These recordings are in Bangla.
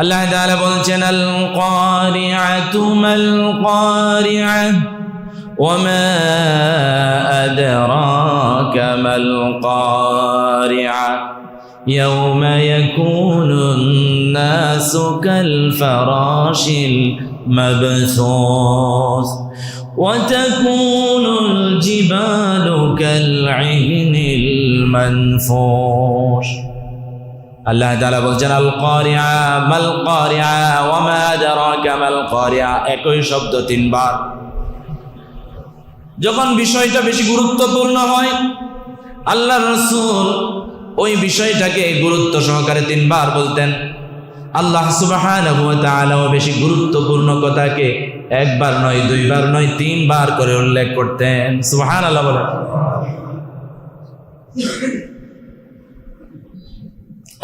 আল্লাহ তাআলা বলছেন আল কারিআতু মাল কারিআ وما أدراك ما القارعة يوم يكون الناس كالفراش المبثوث وتكون الجبال كالعهن المنفوش আল্লাহ তাআলা বলছেন আল কারিআ মাল মা আদরাকা একই শব্দ তিনবার। যখন বিষয়টা বেশি গুরুত্বপূর্ণ হয়, আল্লাহ রসুল ওই বিষয়টাকে গুরুত্ব সহকারে তিনবার বলতেন। আল্লাহ তাআলাও বেশি গুরুত্বপূর্ণ কথাকে একবার নয়, দুইবার নয়, তিনবার করে উল্লেখ করতেন। সুবাহান আল্লাহ বলেন।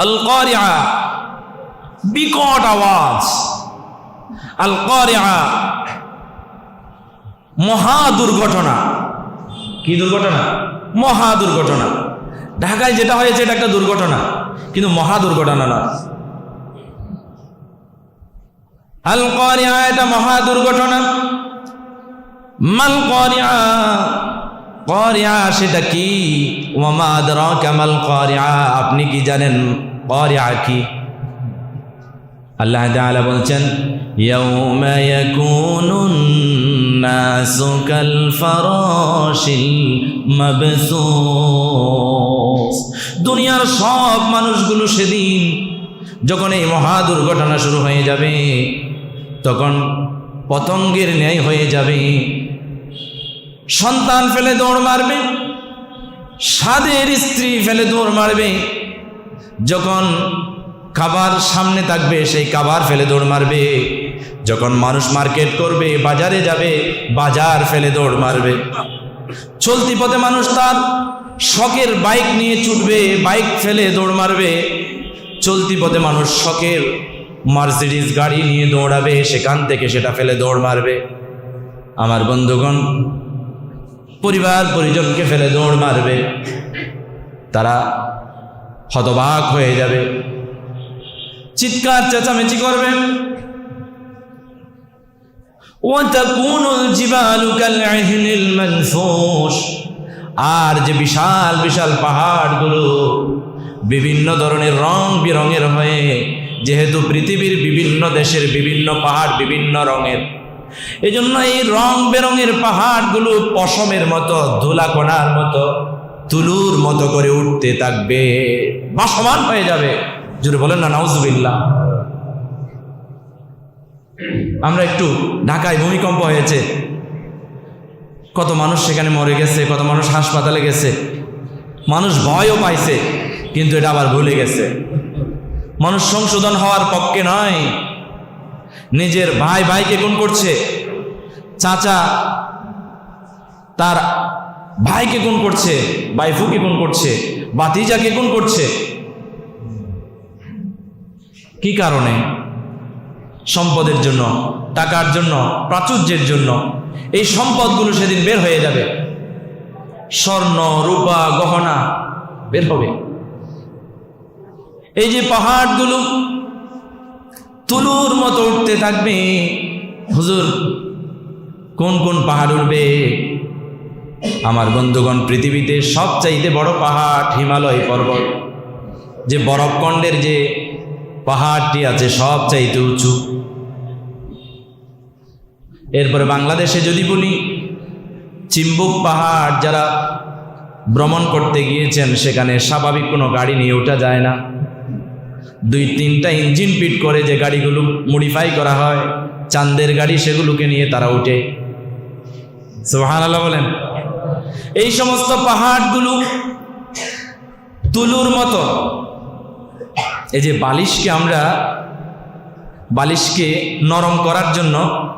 আল বিকট আওয়াজ। আল কারিআ মহা দুর্ঘটনা। কি দুর্ঘটনা? মহা দুর্ঘটনা। ঢাকায় যেটা হয়েছে এটা একটা দুর্ঘটনা, কিন্তু মহা দুর্ঘটনা না। আল কারিআ এটা মহা দুর্ঘটনা। মাল কারিআ কারিআ সেটা কি? ওয়ামা আদরাকা মাল কারিআ আপনি কি জানেন? কি আল্লাহ তাআলা বলছেন দুনিয়ার সব মানুষগুলো সেদিন যখন এই মহা দুর্ঘটনা শুরু হয়ে যাবে, তখন পতঙ্গের ন্যায় হয়ে যাবে। সন্তান ফেলে দৌড় মারবে সাদের স্ত্রী ফেলে দৌড় মারবে। যখন খাবার সামনে থাকবে, সেই খাবার ফেলে দৌড় মারবে। যখন মানুষ মার্কেট করবে, বাজারে যাবে, বাজার ফেলে দৌড় মারবে। চলতি পথে মানুষ তার শখের বাইক নিয়ে ছুটবে, বাইক ফেলে দৌড় মারবে। চলতি পথে মানুষ শখের মার্সিডিস গাড়ি নিয়ে দৌড়াবে, সেখান থেকে সেটা ফেলে দৌড় মারবে। আমার বন্ধুগণ, পরিবার পরিজনকে ফেলে দৌড় মারবে। তারা হতবাক হয়ে যাবে। চিৎকার, চেঁচামেচি করবে আর যে বিশাল বিশাল পাহাড়গুলো বিভিন্ন ধরনের রং বেরঙের হয়ে, যেহেতু পৃথিবীর বিভিন্ন দেশের বিভিন্ন পাহাড় বিভিন্ন রঙের, এজন্য এই রং বেরঙের পাহাড়গুলো পশমের মতো ধুলাকোনার মতো তুলুর মতো করে উঠতে থাকবে। বা সমান হয়ে যাবে। যদি বলেন না, নাউজুবিল্লাহ। আমরা একটু ঢাকায় ভূমিকম্প হয়েছে। কত মানুষ সেখানে মরে গেছে, কত মানুষ হাসপাতালে গেছে। মানুষ ভয়ও পাইছে, কিন্তু এটা আবার ভুলে গেছে। মানুষ সংশোধন হওয়ার পক্ষে নয়। নিজের ভাই ভাইকে কোন করছে। চাচা তার ভাইকে কোন করছে, বাইফুকে কোন করছে বাতিজাকে কোন করছে। কি কারণে? সম্পদের জন্য, টাকার জন্য, প্রাচুর্যের জন্য। এই সম্পদগুলো সেদিন বের হয়ে যাবে। স্বর্ণ, রূপা, গহনা বের হবে। এই যে পাহাড়গুলো তুলুর মতো উঠতে থাকবে। হুজুর, কোন কোন পাহাড় উঠবে আমার বন্ধুগণ, পৃথিবীতে সবচাইতে বড় পাহাড় হিমালয় পর্বত। যে বরফখণ্ডের যে পাহাড়টি আছে সব চাইতে উঁচু। এরপরে বাংলাদেশে যদি বলি, চিম্বুক পাহাড় যারা ভ্রমণ করতে গিয়েছেন, সেখানে স্বাভাবিক কোনো গাড়ি নিয়ে ওঠা যায় না। দুই তিনটা ইঞ্জিন পিট করে যে গাড়িগুলো মডিফাই করা হয় চান্দের গাড়ি সেগুলোকে নিয়ে তারা ওঠে। সোহান আল্লাহ বলেন। এই সমস্ত পাহাড়গুলো তুলুর মতো। এই যে বালিশকে আমরা, বালিশকে নরম করার জন্য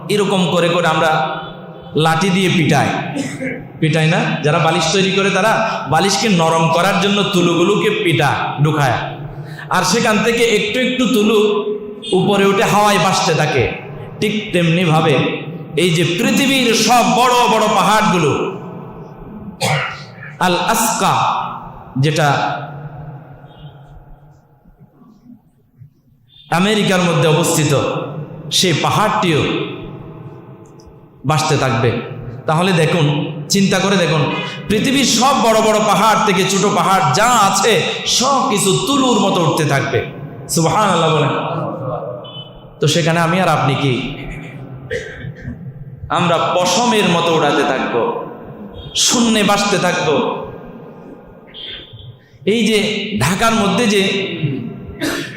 এরকম করে করে আমরা লাঠি দিয়ে পিটাই। পিটাই না? যারা বালিশ তৈরি করে তারা বালিশকে নরম করার জন্য তুলুগুলোকে পিটা, ঢুকায়। আর সেখান থেকে একটু একটু তুলু উপরে উঠে হাওয়ায় বাসতে থাকে। ঠিক তেমনি ভাবে এই যে পৃথিবীর সব বড় বড় পাহাড়গুলো আল আসকা যেটা আমেরিকার মধ্যে অবস্থিত, সেই পাহাড়টিও বাসতে থাকবে। তাহলে দেখুন, চিন্তা করে দেখুন, পৃথিবীর সব বড় বড় পাহাড় থেকে ছোট পাহাড় যা আছে, সব কিছু তুলুর মতো উঠতে থাকবে। আল্লাহ তো সেখানে আমি আর আপনি কি? আমরা পশমের মতো উড়াতে থাকব। শূন্যে বাসতে থাকত। এই যে ঢাকার মধ্যে যে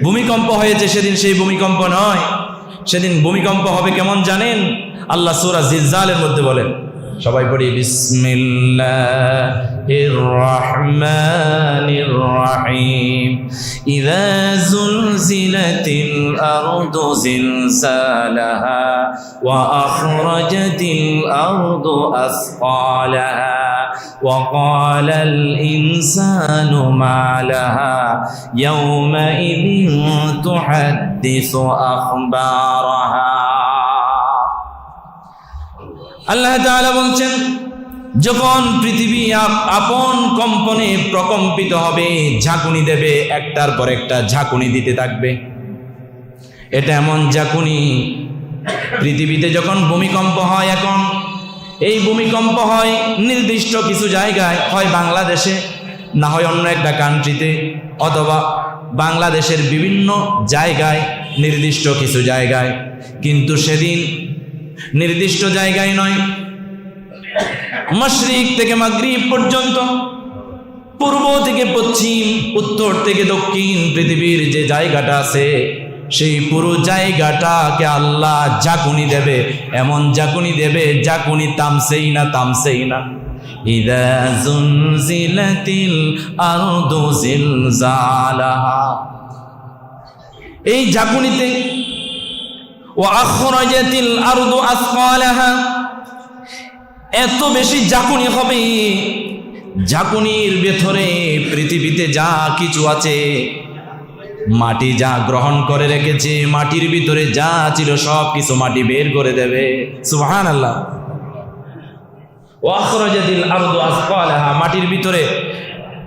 ভূমিকম্প হয়েছে, সেদিন সেই ভূমিকম্প নয়। সেদিন ভূমিকম্প হবে কেমন জানেন? আল্লাহ সুরা জিলজালের মধ্যে বলেন সবাই পড়ি বিসমিল্লাহির রহমানির রহিম ইযা যুলজিলাতিল আরদু জিলজালাহা ওয়া আখরাজাতিল আরদু আসqalaha وقال الإنسان ما لها يومئذ تحدث أخبارها আল্লাহ তাআলা বলছেন, যখন পৃথিবী আপ- আপন কম্পনে প্রকম্পিত হবে, ঝাঁকুনি দেবে, একটার পর একটা ঝাঁকুনি দিতে থাকবে। এটা এমন ঝাঁকুনি, পৃথিবীতে যখন ভূমিকম্প হয় এখন, এই ভূমিকম্প হয় নির্দিষ্ট কিছু জায়গায়, হয় বাংলাদেশে, না হয় অন্য একটা কান্ট্রিতে অথবা বাংলাদেশের বিভিন্ন জায়গায়, নির্দিষ্ট কিছু জায়গায়। কিন্তু সেদিন নির্দিষ্ট জায়গায় নয়। মশরিক থেকে মাগরিব পর্যন্ত, পূর্ব থেকে পশ্চিম, উত্তর থেকে দক্ষিণ পৃথিবীর যে জায়গাটা আছে, সেই পুরো জায়গাটাকে আল্লাহ জাকুনি দেবে। এমন জাকুনি দেবে জাকুনি তামসেই না তামসেই না। এই জাকুনিতে আখরাজাতিল আরদু আসফালাহা। এত বেশি জাকুনি হবে। জাকুনির ভেতরে পৃথিবীতে যা কিছু আছে, মাটি যা গ্রহণ করে রেখেছে, মাটির ভিতরে যা ছিল সব কিছু মাটি বের করে দেবে। সুবহান আল্লাহ মাটির ভিতরে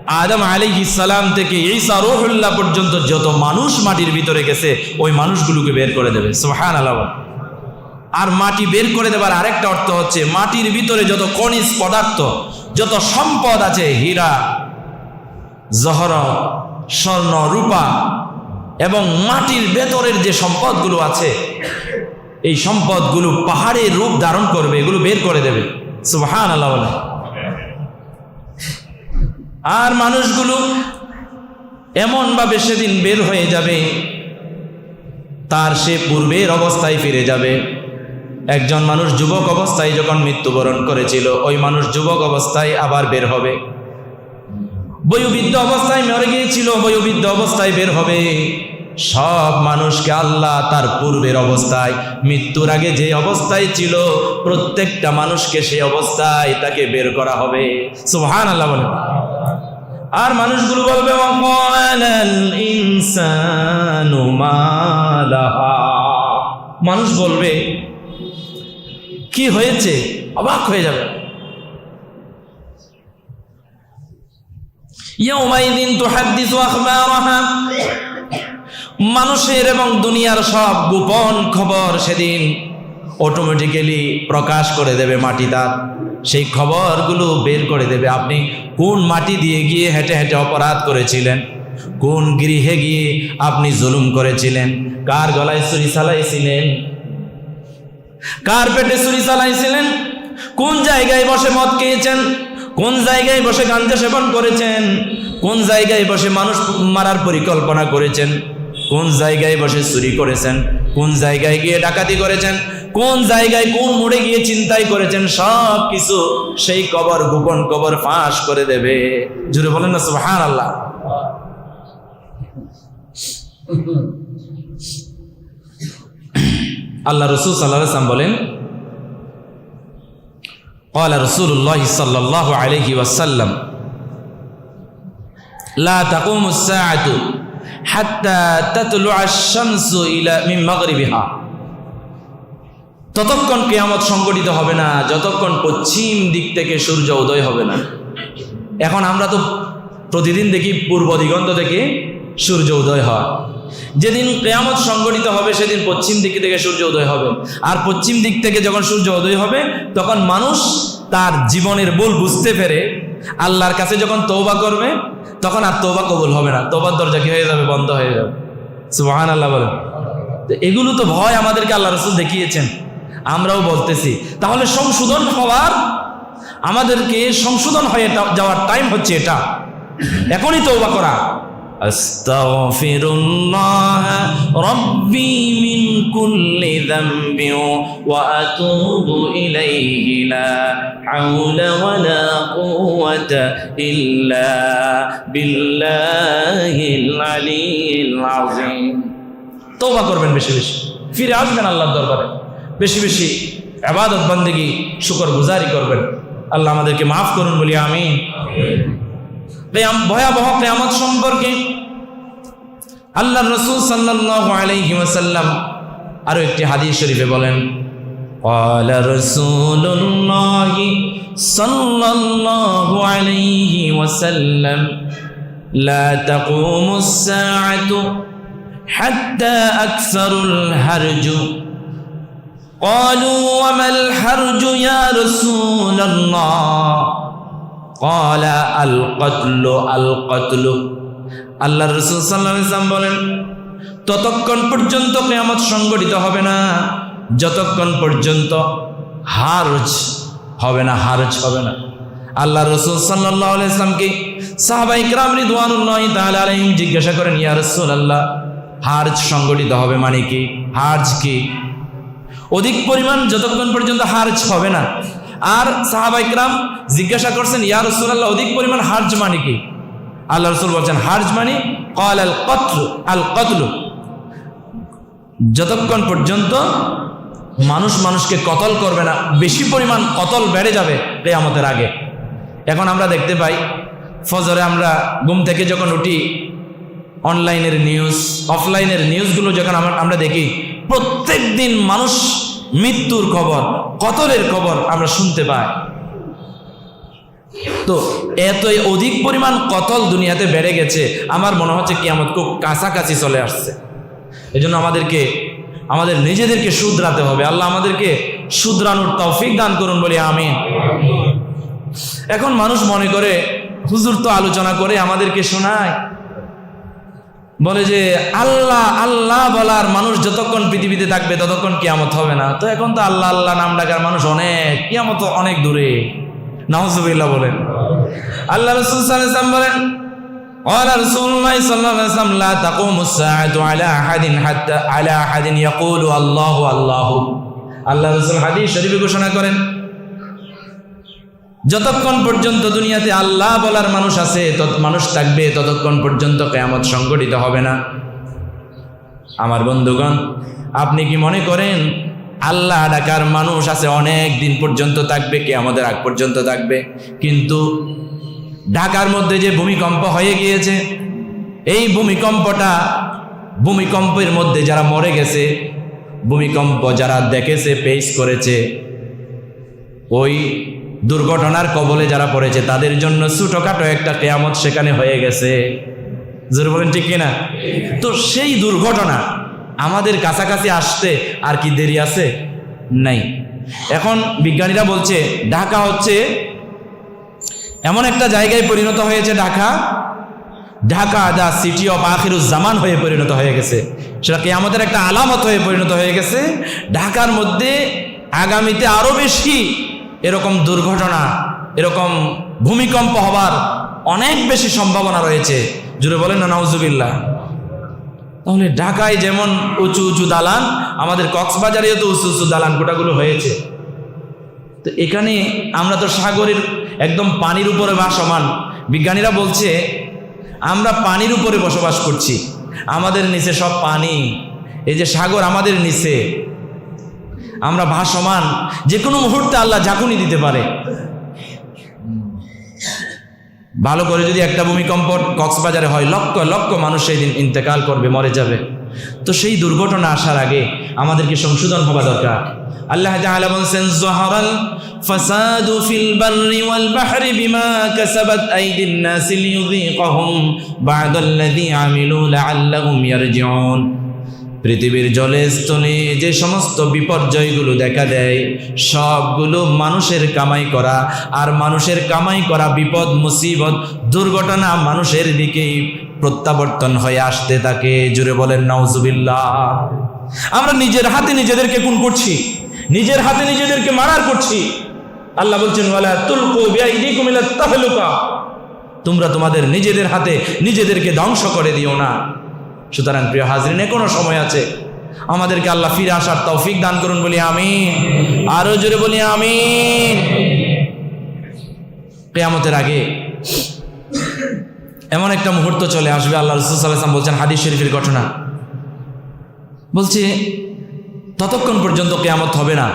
আদম আলাইহিস সালাম থেকে ঈসা রূহুল্লাহ পর্যন্ত যত মানুষ মাটির ভিতরে গেছে, ওই মানুষগুলোকে বের করে দেবে। সোহান সুবহানাল্লাহ আর মাটি বের করে দেবার আরেকটা অর্থ হচ্ছে, মাটির ভিতরে যত খনিজ পদার্থ, যত সম্পদ আছে, হীরা, জহর, স্বর্ণ, রূপা এবং মাটির ভেতরের যে সম্পদগুলো আছে, এই সম্পদগুলো পাহাড়ের রূপ ধারণ করবে, এগুলো বের করে দেবে। সুবহান আল্লাহ আর মানুষগুলো এমনভাবে সেদিন বের হয়ে যাবে, তার সে পূর্বের অবস্থায় ফিরে যাবে। একজন মানুষ যুবক অবস্থায় যখন মৃত্যুবরণ করেছিল, ওই মানুষ যুবক অবস্থায় আবার বের হবে। বয়োবৃদ্ধ অবস্থায় মরে গিয়েছিল, বয়োবৃদ্ধ অবস্থায় বের হবে। সব মানুষকে আল্লাহ তার পূর্বের অবস্থায়, মৃত্যুর আগে যে অবস্থায় ছিল, প্রত্যেকটা মানুষকে সেই অবস্থায় তাকে বের করা হবে। সুবহান আল্লাহ বলে আর মানুষগুলো বলবে। মানুষ বলবে, কি হয়েছে? অবাক হয়ে যাবে। মানুষের এবং দুনিয়ার সব গোপন খবর সেদিন অটোমেটিক্যালি প্রকাশ করে দেবে মাটি তার। সেই খবরগুলো বের করে দেবে। আপনি কোন মাটি দিয়ে গিয়ে হেঁটে হেঁটে অপরাধ করেছিলেন? কোন গৃহে গিয়ে আপনি জুলুম করেছিলেন? কার গলায় ছুরি চালাইছিলেন? কার পেটে ছুরি চালাইছিলেন? কোন জায়গায় বসে মদ খেয়েছেন? কোন জায়গায় বসে গাঞ্জা সেবন করেছেন? কোন জায়গায় বসে মানুষ মারার পরিকল্পনা করেছেন? কোন জায়গায় বসে চুরি করেছেন? কোন জায়গায় গিয়ে ডাকাতি করেছেন? কোন জায়গায় কোন মোড়ে গিয়ে চিন্তাই করেছেন সব কিছু সেই কবর গোপন কবর ফাঁস করে দেবে জুড়ে বলেন না সুবহান আল্লাহ আল্লাহ রসুল সাল্লাহ সাল্লাম বলেন قال رسول الله صلى الله عليه وسلم لا تقوم الساعة حتى تطلع الشمس إلى من مغربها ততক্ষণ কেয়ামত সংগঠিত হবে না, যতক্ষণ পশ্চিম দিক থেকে সূর্য উদয় হবে না। এখন আমরা তো প্রতিদিন দেখি পূর্ব দিগন্ত থেকে সূর্য উদয় হয়। যেদিন কেয়ামত সংগঠিত হবে, সেদিন পশ্চিম দিক থেকে সূর্য উদয় হবে। আর পশ্চিম দিক থেকে যখন সূর্য উদয় হবে, তখন মানুষ তার জীবনের ভুল বুঝতে পেরে আল্লাহর কাছে যখন তৌবা করবে, তখন আর তৌবা কবুল হবে না। তৌবার দরজা কি হয়ে যাবে? বন্ধ হয়ে যাবে। সুবাহান আল্লাহ বলেন। তো এগুলো তো ভয় আমাদেরকে আল্লাহ রসুল দেখিয়েছেন। আমরাও বলতেছি। তাহলে সংশোধন হওয়ার আমাদেরকে সংশোধন হয়ে যাওয়ার টাইম হচ্ছে এটা। এখনই তৌবা করা। তৌবা করবেন বেশি বেশি। ফিরে আসবেন আল্লাহর দরবারে। বেশি বেশি আবাদত বন্দেগি শুকর গুজারি করবেন আল্লাহ আমাদেরকে মাফ করুন বলি আমি ভয়াবহ কেয়ামত সম্পর্কে আল্লাহ রসুল সাল্লাল্লাহু আলাইহি ওয়াসাল্লাম আরো একটি হাদিস শরীফে বলেন قال رسول الله صلى الله عليه وسلم لا تقوم الساعة حتى أكثر الهرج قالوا وما الحرج يا رسول الله قال القتل القتل আল্লাহ রসুল সাল্লাহ ইসলাম বলেন ততক্ষণ পর্যন্ত কেয়ামত সংগঠিত হবে না যতক্ষণ পর্যন্ত হারজ হবে না হারজ হবে না আল্লাহ রসুল সাল্লাহ ইসলামকে সাহাবাই ইকরাম রিদওয়ানুল্লাহ তাআলা আলাইহিম জিজ্ঞাসা করেন ইয়া রাসূল আল্লাহ হার্জ সংগঠিত হবে মানে কি হার্জ কি অধিক পরিমাণ যতক্ষণ পর্যন্ত হার্জ হবে না। আর সাহাবাইকরাম জিজ্ঞাসা করছেন, ইয়া রসুল্লাহ অধিক পরিমাণ হার্জ মানে কি? আল্লাহ রসুল বলছেন, হার্জ মানে কল আল কত্র আল কতলু যতক্ষণ পর্যন্ত মানুষ মানুষকে কতল করবে না, বেশি পরিমাণ কতল বেড়ে যাবে কেয়ামতের আগে। এখন আমরা দেখতে পাই, ফজরে আমরা ঘুম থেকে যখন উঠি, অনলাইনের নিউজ, অফলাইনের নিউজগুলো যখন আমরা দেখি প্রত্যেক দিন মানুষ মৃত্যুর খবর কতলের খবর আমরা শুনতে পাই। তো এতই অধিক পরিমাণ কতল দুনিয়াতে বেড়ে গেছে, আমার মনে হচ্ছে কি আমার খুব কাছাকাছি চলে আসছে। এজন্য আমাদেরকে, আমাদের নিজেদেরকে শুধরাতে হবে। আল্লাহ আমাদেরকে শুধরানোর তৌফিক দান করুন বলি আমি এখন মানুষ মনে করে, হুজুর তো আলোচনা করে আমাদেরকে শোনায়। বলে যে আল্লাহ আল্লাহ বলার মানুষ যতক্ষণ পৃথিবীতে থাকবে ততক্ষণ কিয়ামত হবে না তো এখন তো আল্লাহ আল্লাহ নাম ডাকার মানুষ অনেক কিয়ামত অনেক দূরে নাহজুবিল্লাহ বলেন আল্লাহ রসুল সাল্লাম বলেন قال رسول الله صلى الله عليه وسلم لا تقوم الساعة على أحد حتى على أحد يقول الله الله আল্লাহ রসুল হাদিস শরীফে ঘোষণা করেন যতক্ষণ পর্যন্ত দুনিয়াতে আল্লাহ বলার মানুষ আছে, তত মানুষ থাকবে, ততক্ষণ পর্যন্ত কেয়ামত সংগঠিত হবে না। আমার বন্ধুগণ, আপনি কি মনে করেন আল্লাহ ডাকার মানুষ আছে, অনেক দিন পর্যন্ত থাকবে কে আমাদের আগ পর্যন্ত থাকবে, কিন্তু ঢাকার মধ্যে যে ভূমিকম্প হয়ে গিয়েছে, এই ভূমিকম্পটা ভূমিকম্পের মধ্যে যারা মরে গেছে, ভূমিকম্প যারা দেখেছে পেশ করেছে, ওই দুর্ঘটনার কবলে যারা পড়েছে, তাদের জন্য ছোটখাটো একটা কেয়ামত সেখানে হয়ে গেছে। জোর বলেন ঠিক কিনা? তো সেই দুর্ঘটনা আমাদের কাছাকাছি আসতে আর কি দেরি আছে? নাই। এখন বিজ্ঞানীরা বলছে, ঢাকা হচ্ছে এমন একটা জায়গায় পরিণত হয়েছে Dhaka Dhaka the city of জামান হয়ে পরিণত হয়ে গেছে। সেটা কি আমাদের একটা আলামত হয়ে পরিণত হয়ে গেছে। ঢাকার মধ্যে আগামীতে আরও বেশি এরকম দুর্ঘটনা, এরকম ভূমিকম্প হবার অনেক বেশি সম্ভাবনা রয়েছে। জুড়ে বলেন না, নাউজুবিল্লাহ। তাহলে ঢাকায় যেমন উঁচু উঁচু দালান, আমাদের কক্সবাজারেও তো উঁচু উঁচু দালান গোটাগুলো হয়েছে। তো এখানে আমরা তো সাগরের একদম পানির উপরে ভাসমান বিজ্ঞানীরা বলছে, আমরা পানির উপরে বসবাস করছি। আমাদের নিচে সব পানি। এই যে সাগর আমাদের নিচে। আমরা ভাসমান যে কোনো মুহূর্তে আল্লাহ ঝাঁকুনি দিতে পারে। ভালো করে যদি একটা ভূমিকম্প কক্সবাজারে হয়, লক্ষ লক্ষ মানুষ সেই দিন ইন্তেকাল করবে, মরে যাবে। তো সেই দুর্ঘটনা আসার আগে আমাদেরকে সংশোধন হওয়া দরকার। আল্লাহ তাআলা জহরাল ফাসাদু ফিল পৃথিবীর জলে স্থলে যে সমস্ত বিপর্যয়গুলো দেখা দেয়, সবগুলো মানুষের কামাই করা আর মানুষের কামাই করা বিপদ, মুসিবত, দুর্ঘটনা মানুষের দিকেই প্রত্যাবর্তন হয়ে আসতে থাকে। জুড়ে বলেন, নাউজুবিল্লাহ। আমরা নিজের হাতে নিজেদেরকে কোন করছি, নিজের হাতে নিজেদেরকে মারার করছি। আল্লাহ বলছেন তোমরা তোমাদের নিজেদের হাতে নিজেদেরকে ধ্বংস করে দিও না। সুতরাং প্রিয় হাজরিনে, কোনো সময় আছে? আমাদেরকে আল্লাহ ফিরে আসার তৌফিক দান করুন বলি আমি আরও জোরে বলি আমি কেয়ামতের আগে এমন একটা মুহূর্ত চলে আসবে, আল্লাহ রসুল সাল্লাম বলছেন হাদিস শরীফের ঘটনা। বলছে, ততক্ষণ পর্যন্ত কেয়ামত হবে না।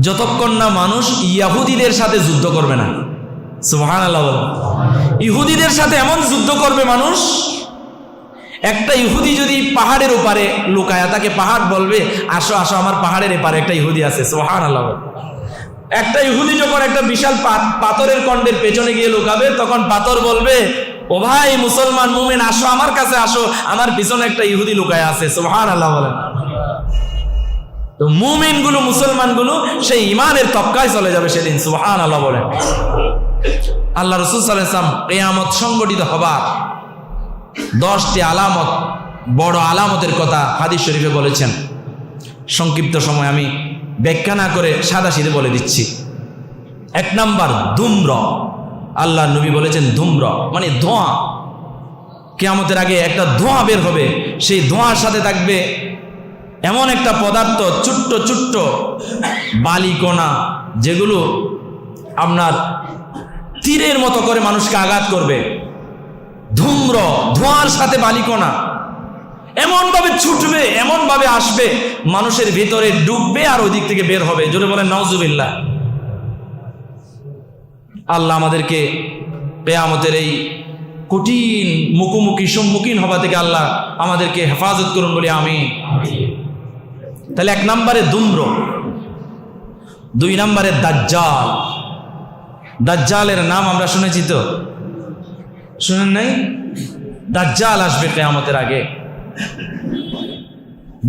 যতক্ষণ না মানুষ ইয়াহুদিদের সাথে যুদ্ধ করবে না। সুহান আল্লাহ ইহুদিদের সাথে এমন যুদ্ধ করবে মানুষ একটা ইহুদি যদি পাহাড়ের ওপারে লুকায়, তাকে পাহাড় বলবে, আসো আসো, আমার পাহাড়ের এপারে একটা ইহুদি আছে। সোহান আল্লাহ একটা ইহুদি যখন একটা বিশাল পাথরের কণ্ডের পেছনে গিয়ে লুকাবে, তখন পাথর বলবে, ও ভাই, মুসলমান মুমেন, আসো, আমার কাছে আসো, আমার পিছনে একটা ইহুদি লুকায় আছে। সোহান আল্লাহ বলেন তো মুমিনগুলো মুসলমানগুলো সেই ইমানের তপকায় চলে যাবে সেদিন সুহান আল্লাহ বলেন আল্লাহ রসুল সাল্লাম কেয়ামত সংগঠিত হবার দশটি আলামত, বড় আলামতের কথা হাদিস শরীফে বলেছেন। সংক্ষিপ্ত সময় আমি ব্যাখ্যা না করে সাদা সিধে বলে দিচ্ছি। এক নাম্বার, ধূম্র। আল্লাহ নবী বলেছেন ধূম্র মানে ধোঁয়া। কেয়ামতের আগে একটা ধোঁয়া বের হবে, সেই ধোঁয়ার সাথে থাকবে এমন একটা পদার্থ, ছোট্ট ছোট্ট বালিকণা যেগুলো আপনার তীরের মতো করে মানুষকে আঘাত করবে। ধূম্র, ধোঁয়ার সাথে বালিকণা। এমন ভাবে ছুটবে এমন ভাবে আসবে, মানুষের ভিতরে ডুববে আর ওই দিক থেকে বের হবে। জোরে বলেন নওজুবিল্লাহ আল্লাহ আমাদেরকে পেয়ামতের এই কঠিন মুখোমুখি সম্মুখীন হওয়া থেকে আল্লাহ আমাদেরকে হেফাজত করুন বলে আমি তাহলে এক নম্বরে দুম্র দুই নম্বরে দাজ্জাল। দাজ্জালের নাম আমরা শুনেছি তো? শুনেন নাই? দাজ্জাল আসবে কেয়ামতের আগে।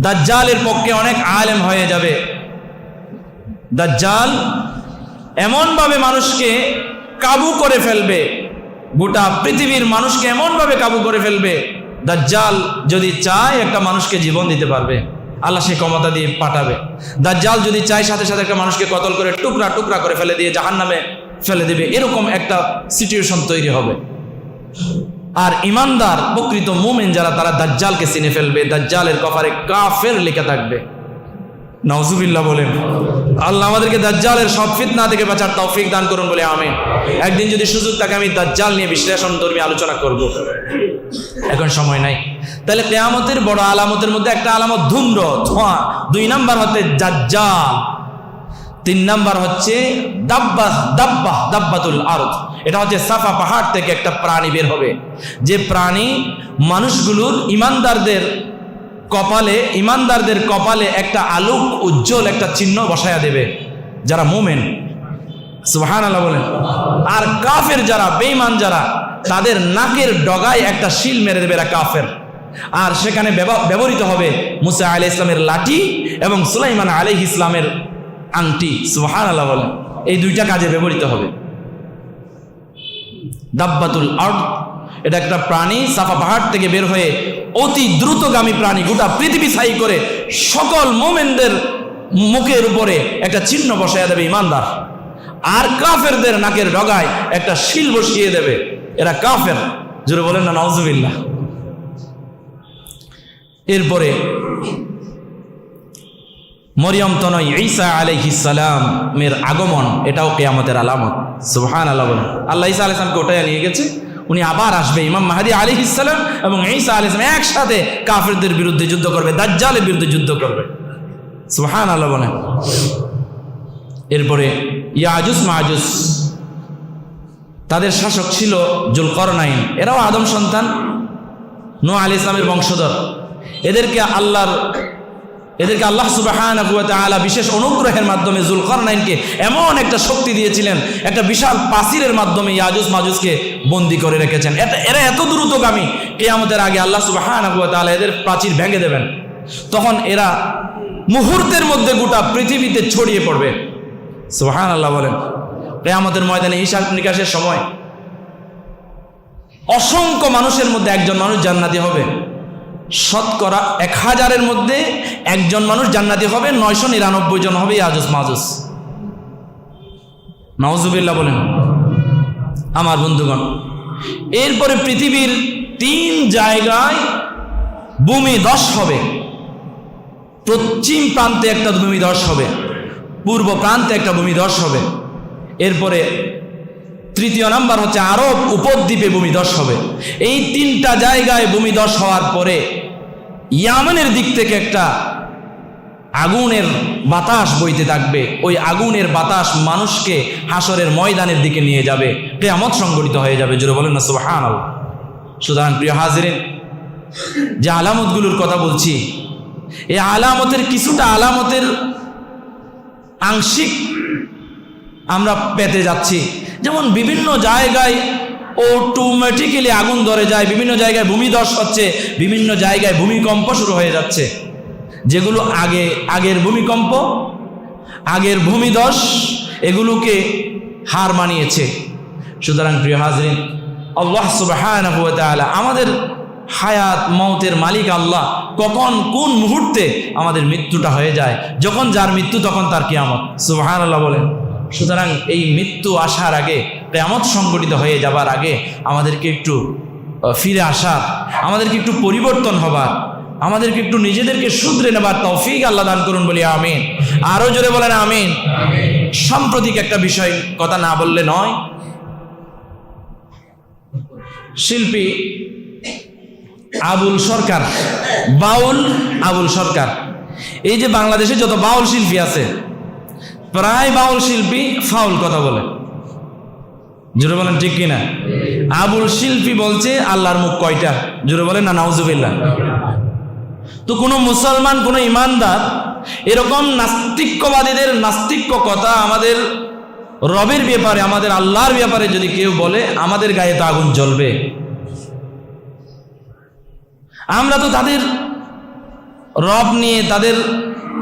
দাজ্জালের পক্ষে অনেক আলেম হয়ে যাবে। দাজ্জাল এমনভাবে মানুষকে কাবু করে ফেলবে। গোটা পৃথিবীর মানুষকে এমনভাবে কাবু করে ফেলবে, দাজ্জাল যদি চায় একটা মানুষকে জীবন দিতে পারবে, আল্লাহ সে ক্ষমতা দিয়ে পাঠাবে। দাজ্জাল যদি চায় সাথে সাথে একটা মানুষকে কতল করে টুকরা টুকরা করে ফেলে দিয়ে জাহান নামে ফেলে দেবে, এরকম একটা সিচুয়েশন তৈরি হবে। আর ইমানদার প্রকৃত মোমেন যারা, তারা দাজ্জালকে চিনে ফেলবে, দাজ্জালের কপারে কাফের লেখা থাকবে। নওজুবিল্লাহ বলেন, আল্লাহ আমাদেরকে দাজ্জালের সব ফিতনা থেকে বাঁচার তৌফিক দান করুন বলে আমি একদিন যদি সুযোগ থাকে, আমি দাজ্জাল নিয়ে বিশ্লেষণ ধর্মী আলোচনা করব। এখন সময় নাই। তাহলে কেয়ামতের বড় আলামতের মধ্যে একটা আলামত ধূম্র, ধোঁয়া। দুই নাম্বার হচ্ছে দাজ্জাল। তিন নাম্বার হচ্ছে দাব্বা দাব্বা দাব্বাতুল আরদ। এটা হচ্ছে সাফা পাহাড় থেকে একটা প্রাণী বের হবে। যে প্রাণী মানুষগুলোর ইমানদারদের কপালে ইমানদারদের কপালে একটা আলোক উজ্জ্বল, একটা চিহ্ন বসায়া দেবে। যারা মোমেন সুহান আল্লাহ বলেন। আর কাফের যারা, বেঈমান যারা, তাদের নাকের ডগায় একটা শিল মেরে দেবে এরা কাফের। আর সেখানে ব্যব- ব্যবহৃত হবে মুসা আলি ইসলামের লাঠি এবং সুলাইমান আলি ইসলামের আংটি সুহান আল্লাহ বলেন, এই দুইটা কাজে ব্যবহৃত হবে। দাব্বাতুল আর্দ, এটা একটা প্রাণী, সাফা পাহাড় থেকে বের হয়ে অতি দ্রুতগামী প্রাণী, গোটা পৃথিবী ছাই করে সকল মোমেনদের মুখের উপরে একটা চিহ্ন বসাইয়া দেবে ইমানদার। আর কাফেরদের নাকের ডগায় একটা শিল বসিয়ে দেবে। এরা কাফের জুড়ে বলেন না নজুবিল্লাহ এরপরে মরিয়ম তনয় ঈসা আলাইহিস সালামের আগমন, এটাও কেয়ামতের আলামত। আল্লাহ বলেন। আল্লাহ ঈসা আলাইহিস সালামকে ওটাই নিয়ে গেছে। উনি আবার আসবে, ইমাম মাহাদি সালাম এবং ঈসা আলাইহিস সালাম একসাথে কাফেরদের বিরুদ্ধে যুদ্ধ করবে, দাজ্জালের বিরুদ্ধে যুদ্ধ করবে। সুবহান আল্লাহ বলেন। এরপরে ইয়াজুস মাহাজুস তাদের শাসক ছিল জুলকরনাইন। এরাও আদম সন্তান নোয়া আলী ইসলামের বংশধর। এদেরকে আল্লাহর এদেরকে আল্লাহ তাআলা বিশেষ অনুগ্রহের মাধ্যমে জুলকারনাইনকে এমন একটা শক্তি দিয়েছিলেন, একটা বিশাল পাসিরের মাধ্যমে ইয়াজুজ মাজুজকে বন্দি করে রেখেছেন। এটা এরা এত দ্রুতগামী, কেয়ামতের আগে আল্লাহ তাআলা এদের প্রাচীর ভেঙে দেবেন। তখন এরা মুহূর্তের মধ্যে গোটা পৃথিবীতে ছড়িয়ে পড়বে। সুবহান আল্লাহ বলেন আমাদের ময়দানে হিসাব নিকাশের সময় অসংখ্য মানুষের মধ্যে একজন মানুষ জান্নাতি হবে। শতকরা এক হাজারের মধ্যে একজন মানুষ জান্নাতি হবে, নয়শো নিরানব্বই জন হবে আজুস মাজুস। নওজুবিল্লাহ বলেন, আমার বন্ধুগণ, এরপরে পৃথিবীর তিন জায়গায় ভূমি দশ হবে। পশ্চিম প্রান্তে একটা ভূমি দশ হবে, পূর্ব প্রান্তে একটা ভূমি দশ হবে। এরপরে তৃতীয় নাম্বার হচ্ছে আরব উপদ্বীপে ভূমিধস হবে। এই তিনটা জায়গায় ভূমিধস হওয়ার পরে ইয়ামানের দিক থেকে একটা আগুনের বাতাস বইতে থাকবে। ওই আগুনের বাতাস মানুষকে হাসরের ময়দানের দিকে নিয়ে যাবে। কেয়ামত সংগঠিত হয়ে যাবে। জোরে বলেন না সুবাহান সুতরাং প্রিয় হাজিরেন, যে আলামতগুলোর কথা বলছি এই আলামতের কিছুটা আলামতের আংশিক আমরা পেতে যাচ্ছি। যেমন বিভিন্ন জায়গায় অটোমেটিক্যালি আগুন ধরে যায়, বিভিন্ন জায়গায় ভূমিধস হচ্ছে, বিভিন্ন জায়গায় ভূমিকম্প শুরু হয়ে যাচ্ছে। যেগুলো আগে, আগের ভূমিকম্প, আগের ভূমিধস, এগুলোকে হার মানিয়েছে। সুতরাং প্রিয় হাজরিন, আল্লাহ তাআলা আমাদের হায়াত মৌতের মালিক আল্লাহ কখন, কোন মুহূর্তে আমাদের মৃত্যুটা হয়ে যায়, যখন যার মৃত্যু তখন তার কিয়ামত। সুবহানাল্লাহ বলেন। সুতরাং এই মৃত্যু আসার আগে কেয়ামত সংগঠিত হয়ে যাবার আগে আমাদেরকে একটু ফিরে আসার, আমাদেরকে একটু পরিবর্তন হবার, আমাদেরকে একটু নিজেদেরকে শুধরে নেবার তৌফিক আল্লাহ দান করুন বলি আমিন। আরও জোরে বলেন আমিন। সাম্প্রতিক একটা বিষয় কথা না বললে নয়। শিল্পী আবুল সরকার, বাউল আবুল সরকার। এই যে বাংলাদেশে যত বাউল শিল্পী আছে, প্রায় বাউল শিল্পী ফাউল কথা বলে। জোরে বলেন ঠিক কিনা? আবুল শিল্পী বলছে, আল্লাহর মুখ কয়টা? জোরে বলেন না, নাউজুবিল্লাহ। তো কোনো মুসলমান, কোনো ইমানদার এরকম নাস্তিক্যবাদীদের নাস্তিক্য কথা আমাদের রবের ব্যাপারে, আমাদের আল্লাহর ব্যাপারে যদি কেউ বলে, আমাদের গায়ে তো আগুন জ্বলবে। আমরা তো তাদের রব নিয়ে, তাদের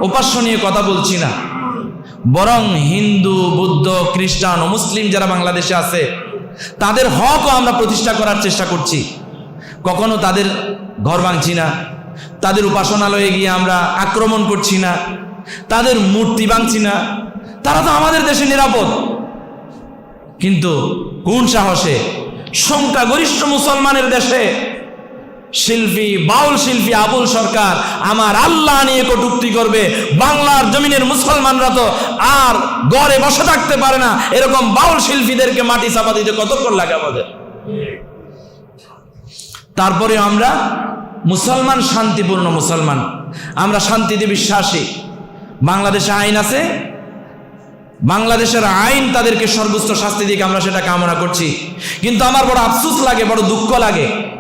উপাস্য নিয়ে কথা বলছি না। বরং হিন্দু, বৌদ্ধ, খ্রিস্টান ও মুসলিম যারা বাংলাদেশে আছে, তাদের হকও আমরা প্রতিষ্ঠা করার চেষ্টা করছি। কখনো তাদের ঘর ভাঙছি না, তাদের উপাসনালয়ে গিয়ে আমরা আক্রমণ করছি না, তাদের মূর্তি ভাঙছি না, তারা তো আমাদের দেশে নিরাপদ। কিন্তু কোন সাহসে, সংখ্যাগরিষ্ঠ মুসলমানের দেশে শিল্পী, বাউল শিল্পী আবুল সরকার আমার আল্লাহ নিয়ে কটুক্তি করবে। বাংলার জমিনের মুসলমানরা তো আর গড়ে বসে থাকতে পারে না। এরকম বাউল শিল্পীদেরকে মাটি চাপা দিতে কতক্ষণ লাগে আমাদের? তারপরে আমরা মুসলমান, শান্তিপূর্ণ মুসলমান। আমরা শান্তিতে বিশ্বাসী। বাংলাদেশে আইন আছে। বাংলাদেশের আইন তাদেরকে সর্বোচ্চ শাস্তি দিকে আমরা সেটা কামনা করছি। কিন্তু আমার বড় আফসুস লাগে, বড় দুঃখ লাগে।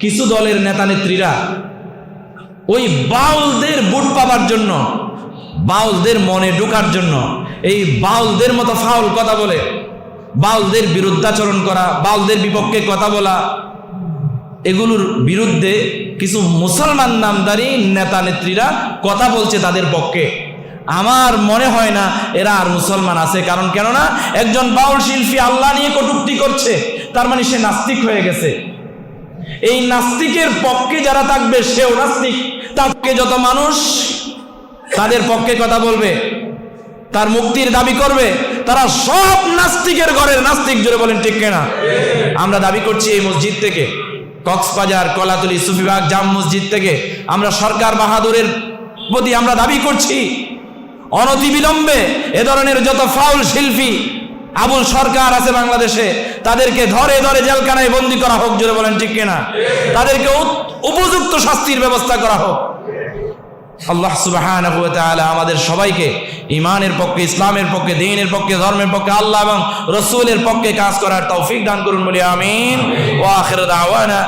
কিছু দলের নেতা নেত্রীরা ওই বাউলদের বুট পাবার জন্য, বাউলদের মনে ঢোকার জন্য, এই বাউলদের মতো ফাউল কথা বলে, বাউলদের বিরুদ্ধাচরণ করা, বাউলদের বিপক্ষে কথা বলা, এগুলোর বিরুদ্ধে কিছু মুসলমান নামদারি নেতা নেত্রীরা কথা বলছে তাদের পক্ষে। আমার মনে হয় না এরা আর মুসলমান আছে, কারণ কেননা একজন বাউল শিল্পী আল্লাহ নিয়ে কটুক্তি করছে, তার মানে সে নাস্তিক হয়ে গেছে। এই নাস্তিকের পক্ষে যারা থাকবে, সেও নাস্তিক। তাকে যত মানুষ, তাদের পক্ষে কথা বলবে। তার মুক্তির দাবি করবে। তারা সব নাস্তিকের ঘরের নাস্তিক জুড়ে বলেন ঠিক কেনা? আমরা দাবি করছি এই মসজিদ থেকে, কক্সবাজার, কলাতলি, সুফিবাগ, জাম মসজিদ থেকে। আমরা সরকার বাহাদুরের প্রতি আমরা দাবি করছি। অনতিবিলম্বে এ ধরনের যত ফাউল শিল্পী আবুল সরকার আছে বাংলাদেশে, তাদেরকে ধরে ধরে জেলখানায় বন্দি করা হোক, জোরে বলেন, ঠিক কিনা? তাদেরকে উপযুক্ত শাস্তির ব্যবস্থা করা হোক। আল্লাহ আমাদের সবাইকে ইমানের পক্ষে, ইসলামের পক্ষে, দিনের পক্ষে, ধর্মের পক্ষে, আল্লাহ এবং রসুলের পক্ষে কাজ করার তৌফিক দান করুন বলে, আমিন। ওয়া আখির দাওয়ানা